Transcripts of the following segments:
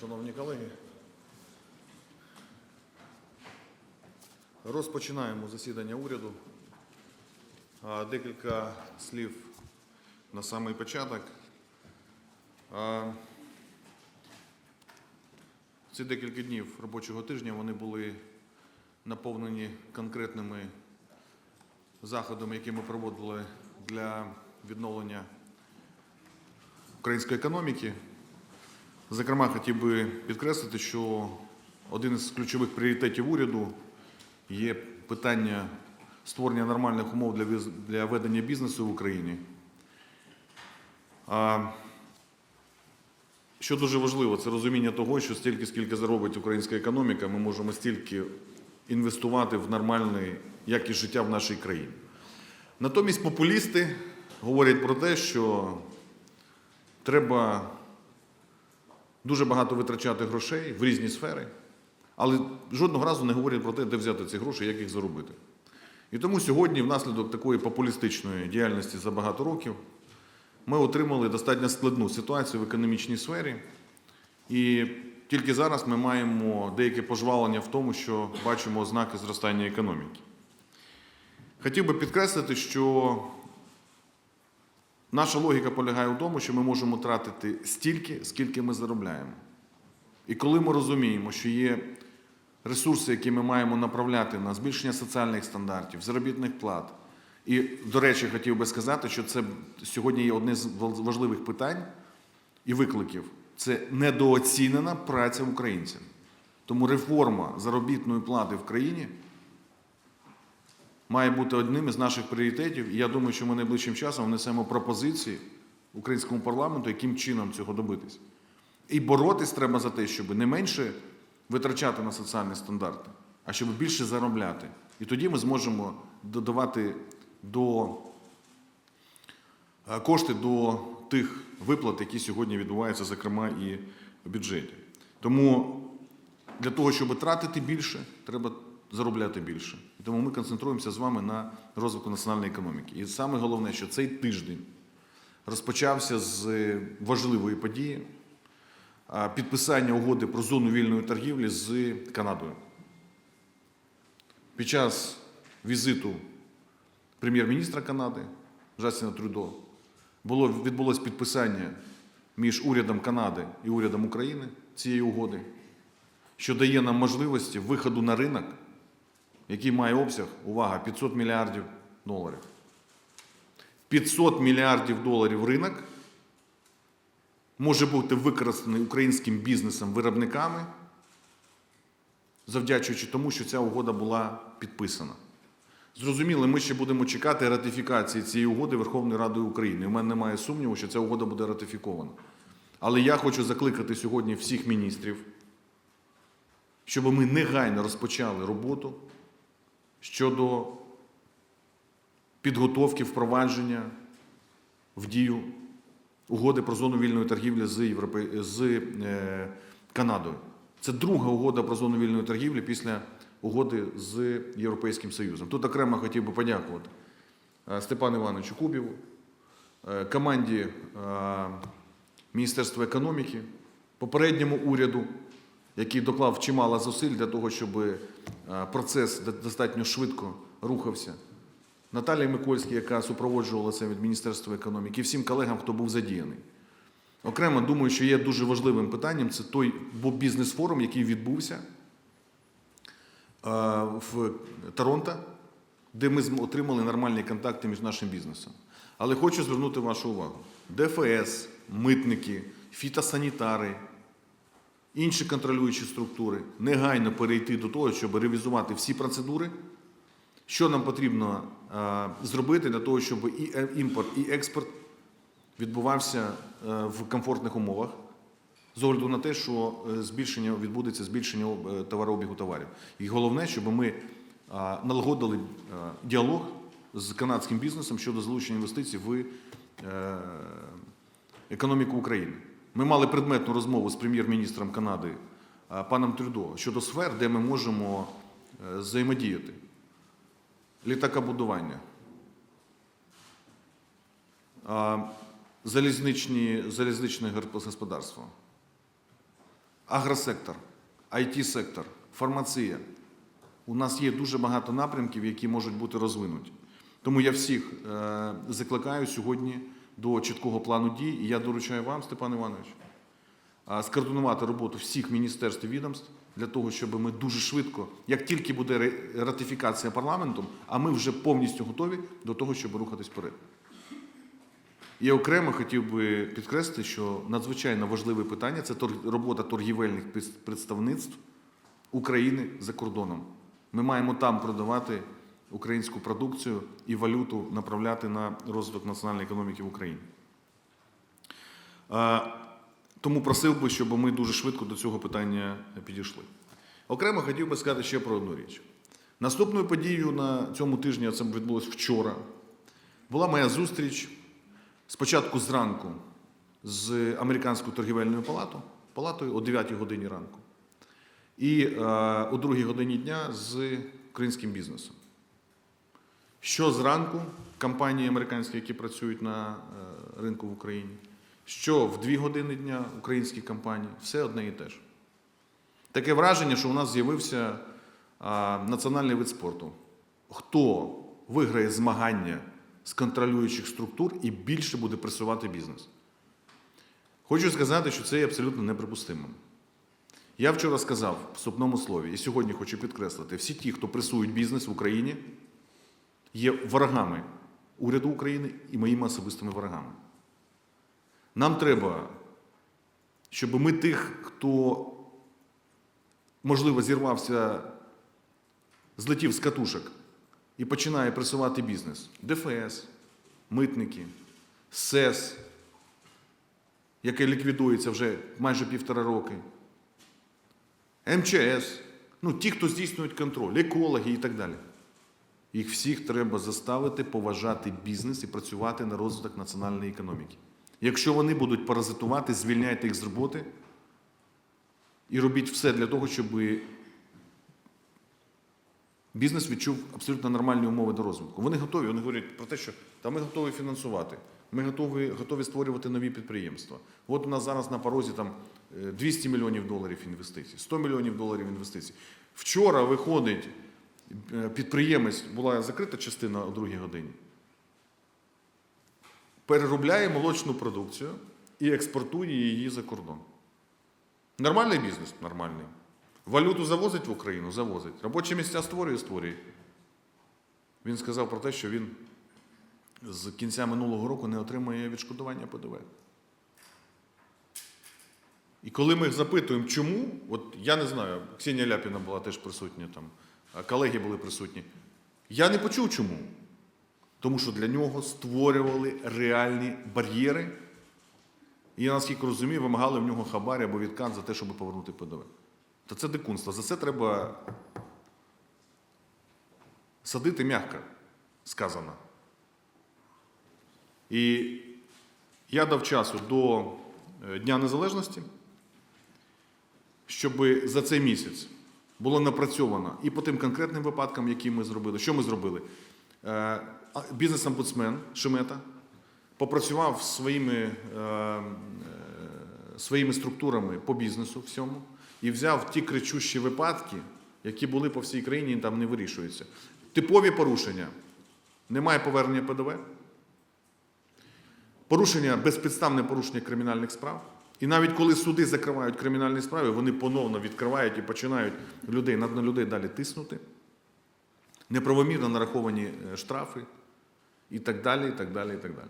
Шановні колеги. Розпочинаємо засідання уряду. Декілька слів на самий початок. Ці декілька днів робочого тижня вони були наповнені конкретними заходами, які ми проводили для відновлення української економіки. Зокрема, хотів би підкреслити, що один із ключових пріоритетів уряду є питання створення нормальних умов для, ведення бізнесу в Україні. Що дуже важливо, це розуміння того, що стільки, скільки заробить українська економіка, ми можемо стільки інвестувати в нормальну якість життя в нашій країні. Натомість популісти говорять про те, що треба дуже багато витрачати грошей в різні сфери, але жодного разу не говорять про те, де взяти ці гроші, як їх заробити. І тому сьогодні, внаслідок такої популістичної діяльності за багато років, ми отримали достатньо складну ситуацію в економічній сфері. І тільки зараз ми маємо деяке пожвалення в тому, що бачимо ознаки зростання економіки. Хотів би підкреслити, що Наша логіка полягає в тому, що ми можемо тратити стільки, скільки ми заробляємо. І коли ми розуміємо, що є ресурси, які ми маємо направляти на збільшення соціальних стандартів, заробітних плат. І, до речі, хотів би сказати, що це сьогодні є одне з важливих питань і викликів це недооцінена праця українців. Тому реформа заробітної плати в країні має бути одним із наших пріоритетів. І я думаю, що ми найближчим часом внесемо пропозиції українському парламенту, яким чином цього добитись. І боротись треба за те, щоб не менше витрачати на соціальні стандарти, а щоб більше заробляти. І тоді ми зможемо додавати до е, кошти до тих виплат, які сьогодні відбуваються, зокрема і в бюджеті. Тому для того, щоб тратити більше, треба заробляти більше. І тому ми концентруємося з вами на розвитку національної економіки. І саме головне, що цей тиждень розпочався з важливої події підписання угоди про зону вільної торгівлі з Канадою. Під час візиту прем'єр-міністра Канади Жастіна Трюдо було, відбулось підписання між урядом Канади і урядом України цієї угоди, що дає нам можливості виходу на ринок, який має обсяг, увага, 500 мільярдів доларів. 500 мільярдів доларів ринок може бути використаний українським бізнесом, виробниками, завдячуючи тому, що ця угода була підписана. Зрозуміло, ми ще будемо чекати ратифікації цієї угоди Верховною Радою України. У мене немає сумніву, що ця угода буде ратифікована. Але я хочу закликати сьогодні всіх міністрів, щоб ми негайно розпочали роботу щодо підготовки впровадження в дію угоди про зону вільної торгівлі з, Європе... з е, Канадою. Це друга угода про зону вільної торгівлі після угоди з Європейським Союзом. Тут окремо хотів би подякувати е, Степану Івановичу Кубіву, е, команді Міністерства економіки, попередньому уряду, який доклав чимало зусиль для того, щоб е, процес достатньо швидко рухався. Наталія Микольська, яка супроводжувала це від Міністерства економіки, і всім колегам, хто був задіяний. Окремо, думаю, що є дуже важливим питанням це той бізнес-форум, який відбувся е, в Торонто, де ми отримали нормальні контакти між нашим бізнесом. Але хочу звернути вашу увагу: ДФС, митники, фітосанітари, інші контролюючі структури негайно перейти до того, щоб ревізувати всі процедури, що нам потрібно е, зробити для того, щоб і е, імпорт, і експорт відбувався е, в комфортних умовах, з огляду на те, що збільшення відбудеться збільшення товарообігу товарів. І головне, щоб ми налагодили діалог з канадським бізнесом щодо залучення інвестицій в економіку України. Ми мали предметну розмову з прем'єр-міністром Канади паном Трюдо щодо сфер, де ми можемо е, взаємодіяти. Літакобудування, залізничні, залізничне господарство, агросектор, IT-сектор, фармація. У нас є дуже багато напрямків, які можуть бути розвинуті. Тому я всіх е, закликаю сьогодні до чіткого плану дій, і я доручаю вам, Степан Іванович, скоординувати роботу всіх міністерств і відомств для того, щоб ми дуже швидко, як тільки буде ратифікація парламентом, а ми вже повністю готові до того, щоб рухатись вперед. Я окремо хотів би підкреслити, що надзвичайно важливе питання це робота торгівельних представництв України за кордоном. Ми маємо там продавати українську продукцію і валюту направляти на розвиток національної економіки в Україні. Е, Тому просив би, щоб ми дуже швидко до цього питання підійшли. Окремо хотів би сказати ще про одну річ. Наступною подією на цьому тижні, а це відбулося вчора, була моя зустріч спочатку зранку з американською торгівельною палатою, палатою о 9 годині ранку, і е, о 2 годині дня з українським бізнесом. Що зранку компанії американські, які працюють на е, ринку в Україні, що в 2 години дня українські компанії, все одне і те ж. Таке враження, що у нас з'явився а, національний вид спорту. Хто виграє змагання з контролюючих структур і більше буде пресувати бізнес? Хочу сказати, що це є абсолютно неприпустимим. Я вчора сказав в вступному слові, і сьогодні хочу підкреслити: всі ті, хто пресують бізнес в Україні, є ворогами уряду України і моїми особистими ворогами. Нам треба, щоб ми тих, хто, можливо, зірвався, злетів з катушок і починає пресувати бізнес. ДФС, митники, СЕС, яке ліквідується вже майже півтора роки, МЧС, ну, ті, хто здійснюють контроль, екологи і так далі. Їх всіх треба заставити поважати бізнес і працювати на розвиток національної економіки. Якщо вони будуть паразитувати, звільняйте їх з роботи і робіть все для того, щоб бізнес відчув абсолютно нормальні умови до розвитку. Вони готові, вони говорять про те, що та ми готові фінансувати, ми готові, готові створювати нові підприємства. От у нас зараз на порозі там е, 200 мільйонів доларів інвестицій, 100 мільйонів доларів інвестицій. Вчора виходить е, підприємець, була закрита частина о другій годині переробляє молочну продукцію і експортує її за кордон. Нормальний бізнес? Нормальний. Валюту завозить в Україну? Завозить. Робочі місця створює? Створює. Він сказав про те, що він з кінця минулого року не отримує відшкодування ПДВ. І коли ми запитуємо, чому, от я не знаю, Ксенія Ляпіна була теж присутня, там, колеги були присутні. Я не почув чому. Тому що для нього створювали реальні бар'єри. І я наскільки розумію, вимагали в нього хабар або відкат за те, щоб повернути ПДВ. Та це дикунство. За це треба садити м'яко, сказано. І я дав часу до е, Дня Незалежності, щоб за цей місяць було напрацьовано і по тим конкретним випадкам, які ми зробили. Що ми зробили? Е, Бізнес-омбудсмен Шемета попрацював своїми, е, е, своїми структурами по бізнесу всьому і взяв ті кричущі випадки, які були по всій країні і там не вирішуються. Типові порушення. Немає повернення ПДВ. Порушення, безпідставне порушення кримінальних справ. І навіть коли суди закривають кримінальні справи, вони поновно відкривають і починають людей на людей далі тиснути. Неправомірно нараховані е, штрафи і так далі, і так далі, і так далі.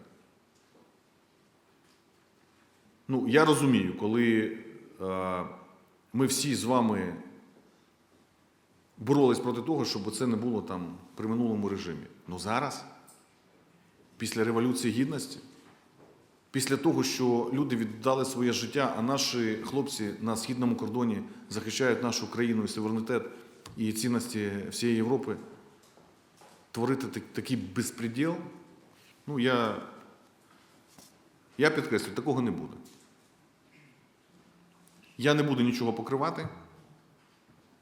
Ну, я розумію, коли е, ми всі з вами боролись проти того, щоб це не було там при минулому режимі. Ну зараз, після Революції Гідності, після того, що люди віддали своє життя, а наші хлопці на східному кордоні захищають нашу країну і суверенітет і цінності всієї Європи, творити такий безпреділ, ну я, я підкреслюю, такого не буде. Я не буду нічого покривати.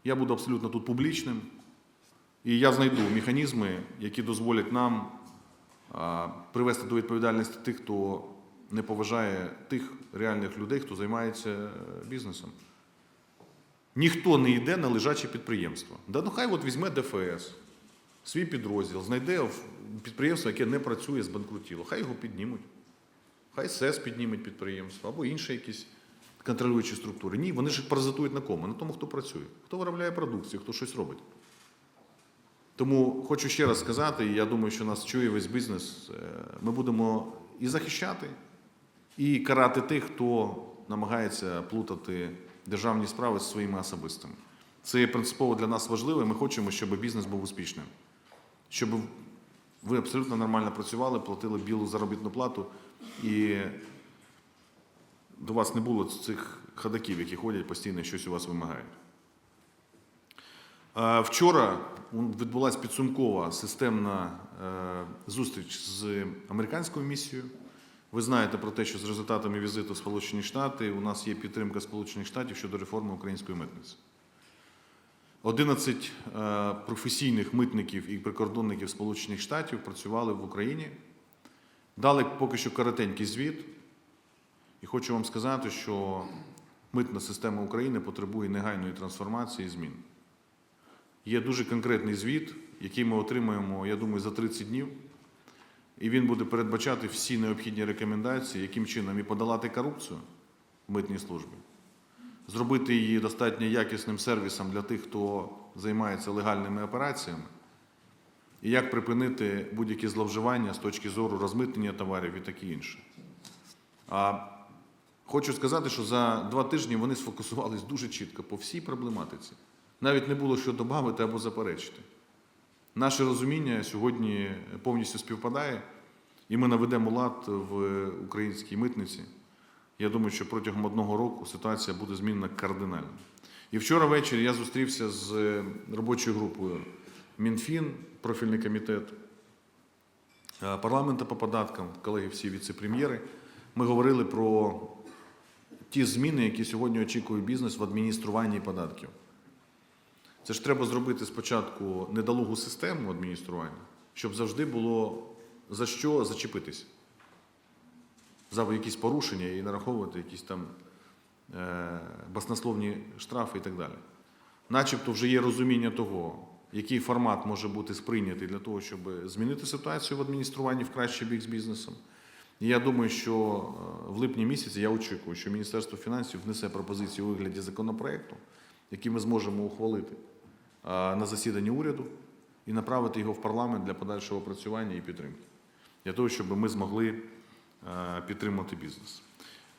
Я буду абсолютно тут публічним. І я знайду механізми, які дозволять нам привести до відповідальності тих, хто не поважає тих реальних людей, хто займається е, бізнесом. ніхто не йде на лежаче підприємство. Да, ну хай от візьме ДФС, свій підрозділ, знайде підприємство, яке не працює, збанкрутіло. Хай його піднімуть. Хай СЕС підніметь підприємство або інші якісь контролюючі структури. Ні, вони ж паразитують на кому? На тому, хто працює, хто виробляє продукцію, хто щось робить. Тому хочу ще раз сказати, і я думаю, що нас чує весь бізнес. е, Ми будемо і захищати, і карати тих, хто намагається плутати державні справи з своїми особистими. Це є принципово для нас важливо, ми хочемо, щоб бізнес був успішним. Щоб ви абсолютно нормально працювали, платили білу заробітну плату, і до вас не було цих ходаків, які ходять постійно щось у вас вимагають. Вчора відбулася підсумкова системна е, зустріч з американською місією. Ви знаєте про те, що з результатами візиту в Сполучені Штати у нас є підтримка Сполучених Штатів щодо реформи української митниці. 11 е, професійних митників і прикордонників Сполучених Штатів працювали в Україні, дали поки що коротенький звіт. І хочу вам сказати, що митна система України потребує негайної трансформації і змін. Є дуже конкретний звіт, який ми отримаємо, я думаю, за 30 днів. І він буде передбачати всі необхідні рекомендації, яким чином і подолати корупцію в митній службі, зробити її достатньо якісним сервісом для тих, хто займається легальними операціями, і як припинити будь-які зловживання з точки зору розмитнення товарів і таке інше. А хочу сказати, що за два тижні вони сфокусувались дуже чітко по всій проблематиці. Навіть не було що додати або заперечити. Наше розуміння сьогодні повністю співпадає, і ми наведемо лад в українській митниці. Я думаю, що протягом одного року ситуація буде змінена кардинально. І вчора ввечері я зустрівся з робочою групою Мінфін, профільний комітет е, парламенту по податкам, колеги всі віце-прем'єри. Ми говорили про ті зміни, які сьогодні очікує бізнес в адмініструванні податків. Це ж треба зробити спочатку недолугу систему адміністрування, щоб завжди було за що зачепитись. За якісь порушення і нараховувати якісь там е, баснословні штрафи і так далі. Начебто вже є розуміння того, який формат може бути сприйнятий для того, щоб змінити ситуацію в адмініструванні в кращий бік з бізнесом. І я думаю, що е, в липні місяці я очікую, що Міністерство фінансів внесе пропозицію у вигляді законопроекту, який ми зможемо ухвалити на засіданні уряду і направити його в парламент для подальшого опрацювання і підтримки, для того, щоб ми змогли е, підтримати бізнес.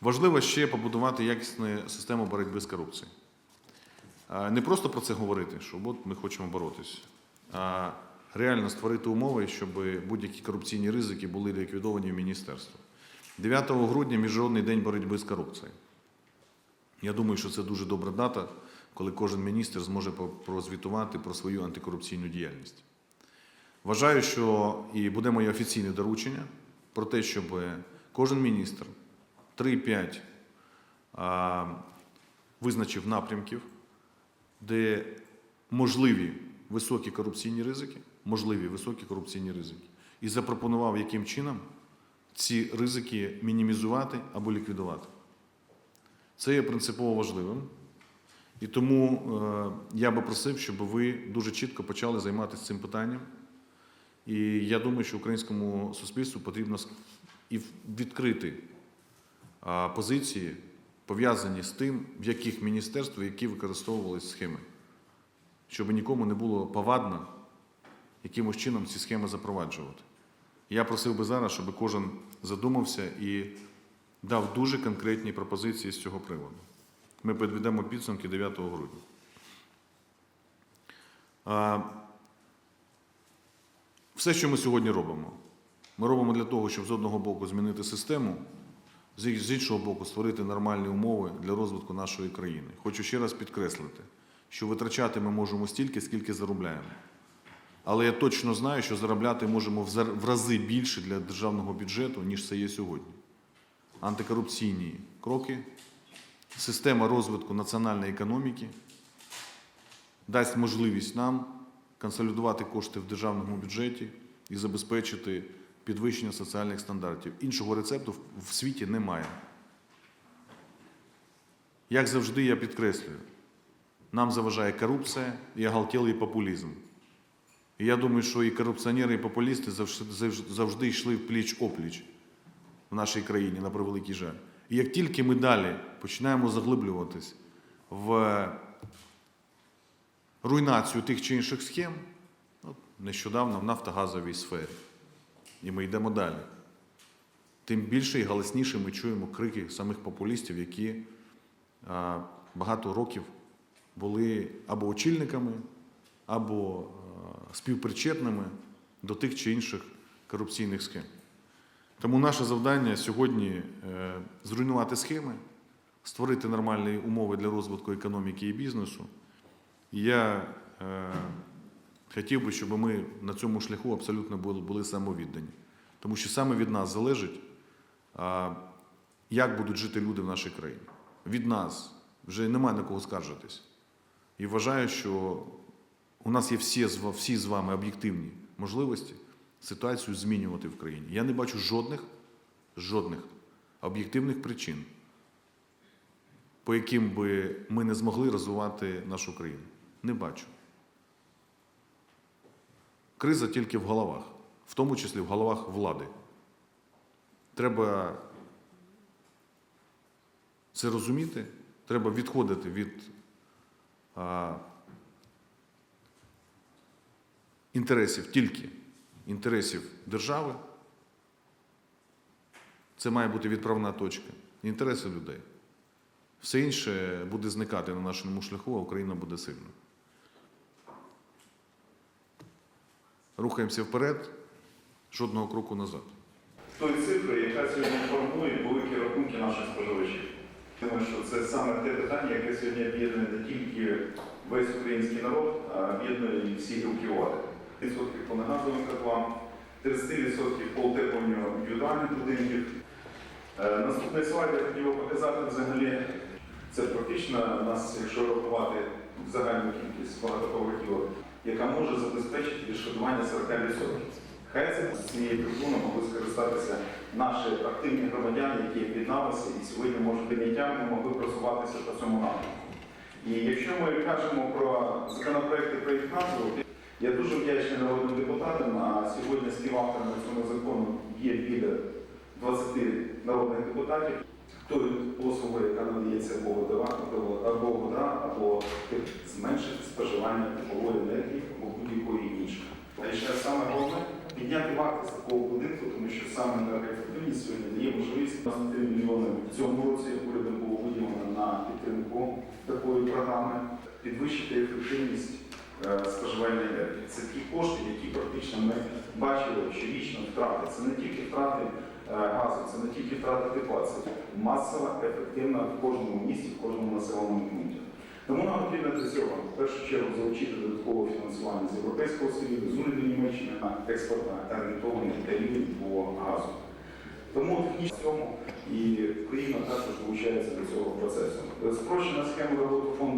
Важливо ще побудувати якісну систему боротьби з корупцією. Е, Не просто про це говорити, що от ми хочемо боротися, а реально створити умови, щоб будь-які корупційні ризики були ліквідовані в міністерстві. 9 грудня Міжнародний день боротьби з корупцією. Я думаю, що це дуже добра дата, коли кожен міністр зможе прозвітувати про свою антикорупційну діяльність. Вважаю, що і буде моє офіційне доручення про те, щоб кожен міністр 3-5 визначив напрямків, де можливі високі корупційні ризики, можливі високі корупційні ризики, і запропонував, яким чином ці ризики мінімізувати або ліквідувати. Це є принципово важливим. І тому е, я би просив, щоб ви дуже чітко почали займатися цим питанням. І я думаю, що українському суспільству потрібно і відкрити позиції, пов'язані з тим, в яких міністерствах, які використовувалися схеми, щоб нікому не було повадно якимось чином ці схеми запроваджувати. Я просив би зараз, щоб кожен задумався і дав дуже конкретні пропозиції з цього приводу. Ми підведемо підсумки 9 грудня. Все, що ми сьогодні робимо, ми робимо для того, щоб з одного боку змінити систему, з іншого боку, створити нормальні умови для розвитку нашої країни. Хочу ще раз підкреслити, що витрачати ми можемо стільки, скільки заробляємо. Але я точно знаю, що заробляти можемо в рази більше для державного бюджету, ніж це є сьогодні. Антикорупційні кроки, система розвитку національної економіки дасть можливість нам консолідувати кошти в державному бюджеті і забезпечити підвищення соціальних стандартів. Іншого рецепту в- в світі немає. Як завжди, я підкреслюю, нам заважає корупція і оголтілий популізм. І я думаю, що і корупціонери, і популісти завжди, йшли пліч опліч в нашій країні, на превеликий жаль. І як тільки ми далі починаємо заглиблюватись в руйнацію тих чи інших схем, от нещодавно в нафтогазовій сфері, і ми йдемо далі, тим більше і галасніше ми чуємо крики самих популістів, які а, багато років були або очільниками, або а, співпричетними до тих чи інших корупційних схем. Тому наше завдання сьогодні е, зруйнувати схеми, створити нормальні умови для розвитку економіки і бізнесу. І я е, хотів би, щоб ми на цьому шляху абсолютно були, самовіддані. Тому що саме від нас залежить, як будуть жити люди в нашій країні. Від нас вже немає на кого скаржитись. І вважаю, що у нас є всі, всі з вами об'єктивні можливості ситуацію змінювати в країні. Я не бачу жодних, жодних об'єктивних причин, по яким би ми не змогли розвивати нашу країну. Не бачу. Криза тільки в головах, в тому числі в головах влади. Треба це розуміти, треба відходити від а, інтересів тільки інтересів держави. Це має бути відправна точка. Інтереси людей. Все інше буде зникати на нашому шляху, а Україна буде сильною. Рухаємося вперед, жодного кроку назад. тої цифри, яка сьогодні формує великі рахунки наших споживачів. Думаю, що це саме те питання, яке сьогодні об'єднує не тільки весь український народ, а об'єднує всі гілки влади. 30% по негазовим котлам, 30% по утепленню індивідуальних будинків. Е, Наступний слайд я хотів би показати взагалі. Це практично нас, якщо рахувати загальну кількість багатоповерхівок, яка може забезпечити відшкодування 40%. Хай це з цієї трибуни могли скористатися наші активні громадяни, які об'єдналися і сьогодні, може, підняттям могли просуватися по цьому напрямку. І якщо ми кажемо про законопроекти про їх назву, я дуже вдячний народним депутатам, а сьогодні співавторами цього закону є біля 20 народних депутатів. Тої послуги, яка надається або вода, або- вода, або зменшити споживання теплової енергії або будь-якої іншої. А ще саме головне підняти вартість такого будинку, тому що саме енергоефективність сьогодні дає можливість 23 мільйони в цьому році урядом було виділено на підтримку такої програми, підвищити ефективність споживання енергії. Це ті кошти, які практично ми бачили щорічно втрати. Це не тільки втрати е, газу, це не тільки втрати тепла, це масова, ефективна в кожному місті, в кожному населеному пункті. Тому нам потрібно для цього в першу чергу залучити додаткове фінансування з Європейського Союзу, з уряду Німеччини на експортно орієнтований рівень по газу. Тому в цьому і Україна також долучається до цього процесу. Спрощена схема роботи фонду.